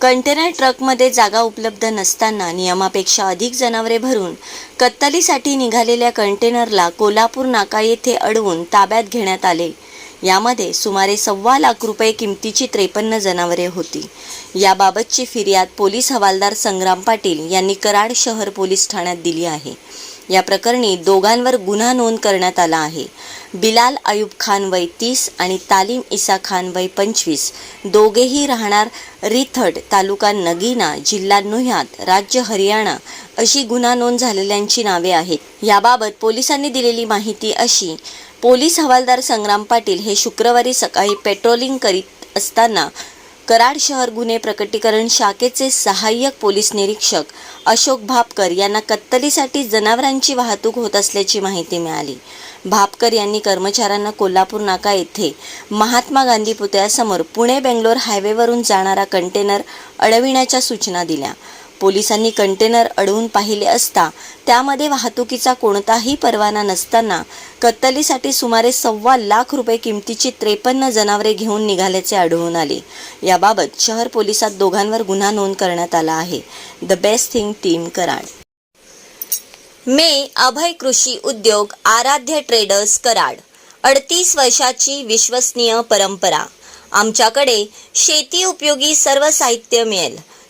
Container ट्रकमध्ये जागा उपलब्ध नसताना नियमापेक्षा अधिक जनावरे भरून कत्तलीसाठी निघालेल्या कंटेनरला कोल्हापूर नाका येथे अडवून ताब्यात घेण्यात आले. यामध्ये सुमारे सव्वा लाख रुपये किमतीची त्रेपन्न जनावरे होती. याबाबतची फिर्याद पोलीस हवालदार संग्राम पाटील यांनी कराड शहर पोलीस ठाण्यात दिली आहे. या प्रकरणी दोघांवर गुन्हा नोंद करण्यात आला आहे. बिलाल अयूब खान वय तीस आणि तालीम इसा खान वय पंचवीस दोघेही राहणार रिथड तालुका नगीना जिल्हा नुह्यात राज्य हरियाणा अशी गुन्हा नोंद झालेल्यांची नावे आहेत. याबाबत पोलिसांनी दिलेली माहिती अशी पोलीस हवालदार संग्राम पाटील हे शुक्रवारी सकाळी पेट्रोलिंग करीत असताना कराड शहर गुन्हे प्रकटीकरण शाखेचे सहाय्यक पोलीस निरीक्षक अशोक भापकर यांना कत्तलीसाठी जनावरांची वाहतूक होत असल्याची माहिती मिळाली. भापकर यांनी कर्मचाऱ्यांना कोल्हापूर नाका येथे महात्मा गांधी पुतळ्यासमोर पुणे बेंगलोर हायवेवरून जाणारा कंटेनर अडविण्याच्या सूचना दिल्या. पोलिसांनी कंटेनर अडवून पाहिले असता त्यामध्ये वाहतुकीचा कोणताही परवाना नसताना कत्तलीसाठी सुमारे सव्वा लाख रुपये किमतीची त्रेपन्न जनावरे घेऊन निघाल्याचे आढळून आले. याबाबत शहर पोलिसात दोघांवर गुन्हा नोंद करण्यात आला आहे. The best thing team Karad. मे अभय कृषी उद्योग आराध्य ट्रेडर्स कराड. अडतीस वर्षाची विश्वसनीय परंपरा. आमच्याकडे शेती उपयोगी सर्व साहित्य मिळेल.